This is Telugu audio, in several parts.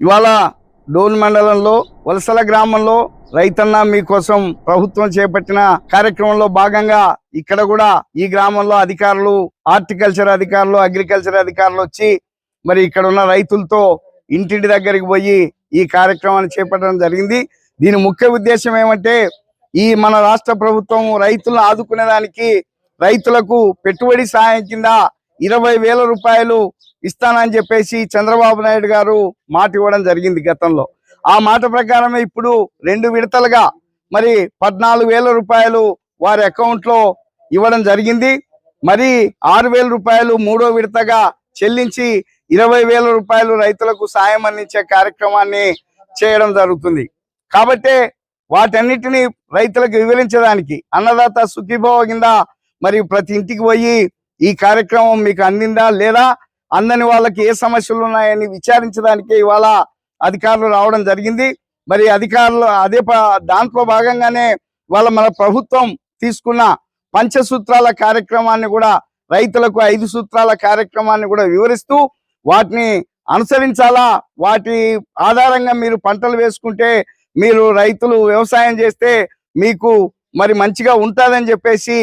ఇవాళ డోన్ మండలంలో వలసల గ్రామంలో రైతన్న మీకోసం ప్రభుత్వం చేపట్టిన కార్యక్రమంలో భాగంగా ఇక్కడ కూడా ఈ గ్రామంలో అధికారులు హార్టికల్చర్ అధికారులు అగ్రికల్చర్ అధికారులు వచ్చి మరి ఇక్కడ ఉన్న రైతులతో ఇంటింటి దగ్గరికి పోయి ఈ కార్యక్రమాన్ని చేపట్టడం జరిగింది. దీని ముఖ్య ఉద్దేశం ఏమంటే ఈ మన రాష్ట్ర ప్రభుత్వం రైతులను ఆదుకునేదానికి రైతులకు పెట్టుబడి సహాయం కింద ఇరవై వేల రూపాయలు ఇస్తానని చెప్పేసి చంద్రబాబు నాయుడు గారు మాట ఇవ్వడం జరిగింది గతంలో. ఆ మాట ప్రకారమే ఇప్పుడు రెండు విడతలుగా మరి పద్నాలుగు వేల రూపాయలు వారి అకౌంట్లో ఇవ్వడం జరిగింది. మరి ఆరు వేల రూపాయలు మూడో విడతగా చెల్లించి ఇరవై వేల రూపాయలు రైతులకు సాయం అందించే కార్యక్రమాన్ని చేయడం జరుగుతుంది. కాబట్టే వాటన్నిటిని రైతులకు వివరించడానికి అన్నదాత సుఖీభావ కింద మరి ప్రతి ఇంటికి పోయి ఈ కార్యక్రమం మీకు అందిందా లేదా? అందని వాళ్ళకి ఏ సమస్యలు ఉన్నాయని విచారించడానికి ఇవాళ అధికారులు రావడం జరిగింది. మరి అధికారులు అదే దాంట్లో భాగంగానే వాళ్ళ మన ప్రభుత్వం తీసుకున్న పంచసూత్రాల కార్యక్రమాన్ని కూడా రైతులకు ఐదు సూత్రాల కార్యక్రమాన్ని కూడా వివరిస్తూ వాటిని అనుసరించాలా? వాటి ఆధారంగా మీరు పంటలు వేసుకుంటే మీరు రైతులు వ్యవసాయం చేస్తే మీకు మరి మంచిగా ఉంటుందని చెప్పేసి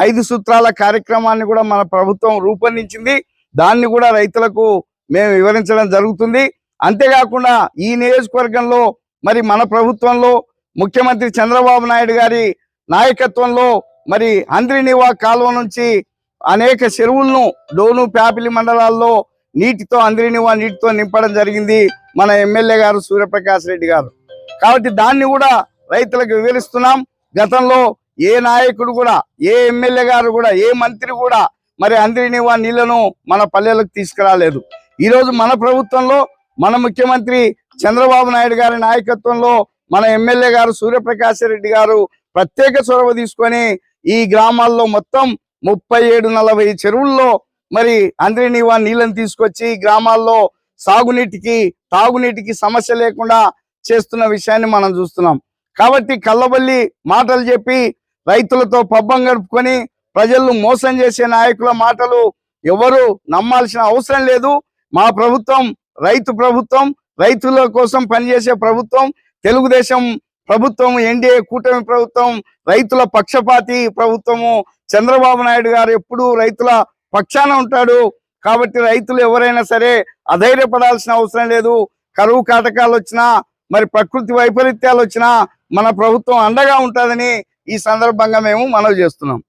ఐదు సూత్రాల కార్యక్రమాన్ని కూడా మన ప్రభుత్వం రూపొందించింది. దాన్ని కూడా రైతులకు మేము వివరించడం జరుగుతుంది. అంతేకాకుండా ఈ నియోజకవర్గంలో మరి మన ప్రభుత్వంలో ముఖ్యమంత్రి చంద్రబాబు నాయుడు గారి నాయకత్వంలో మరి అంద్రినివా కాలువ నుంచి అనేక చెరువులను డోను ప్యాపిలి మండలాల్లో నీటితో అంద్రినివా నీటితో నింపడం జరిగింది మన ఎమ్మెల్యే గారు సూర్యప్రకాష్ రెడ్డి గారు. కాబట్టి దాన్ని కూడా రైతులకు వివరిస్తున్నాం. గతంలో ఏ నాయకుడు కూడా ఏ ఎమ్మెల్యే గారు కూడా ఏ మంత్రి కూడా మరి అందిరినివా నీళ్ళను మన పల్లెలకు తీసుకురాలేదు. ఈరోజు మన ప్రభుత్వంలో మన ముఖ్యమంత్రి చంద్రబాబు నాయుడు గారి నాయకత్వంలో మన ఎమ్మెల్యే గారు సూర్యప్రకాశ్ రెడ్డి గారు ప్రత్యేక చొరవ తీసుకొని ఈ గ్రామాల్లో మొత్తం ముప్పై ఏడు నలభై చెరువుల్లో మరి అంద్రినివా నీళ్ళని తీసుకొచ్చి గ్రామాల్లో సాగునీటికి తాగునీటికి సమస్య లేకుండా చేస్తున్న విషయాన్ని మనం చూస్తున్నాం. కాబట్టి కళ్ళబల్లి మాటలు చెప్పి రైతులతో పబ్బం గడుపుకొని ప్రజలను మోసం చేసే నాయకుల మాటలు ఎవరు నమ్మాల్సిన అవసరం లేదు. మా ప్రభుత్వం రైతు ప్రభుత్వం రైతుల కోసం పనిచేసే ప్రభుత్వం తెలుగుదేశం ప్రభుత్వం ఎన్డీఏ కూటమి ప్రభుత్వం రైతుల పక్షపాతి ప్రభుత్వము. చంద్రబాబు నాయుడు గారు ఎప్పుడూ రైతుల పక్షాన ఉంటాడు. కాబట్టి రైతులు ఎవరైనా సరే అధైర్యపడాల్సిన అవసరం లేదు. కరువు కాటకాలు వచ్చినా మరి ప్రకృతి వైపరీత్యాలు వచ్చినా మన ప్రభుత్వం అండగా ఉంటుందని ఈ సందర్భంగా మేము మనవి చేస్తున్నాం.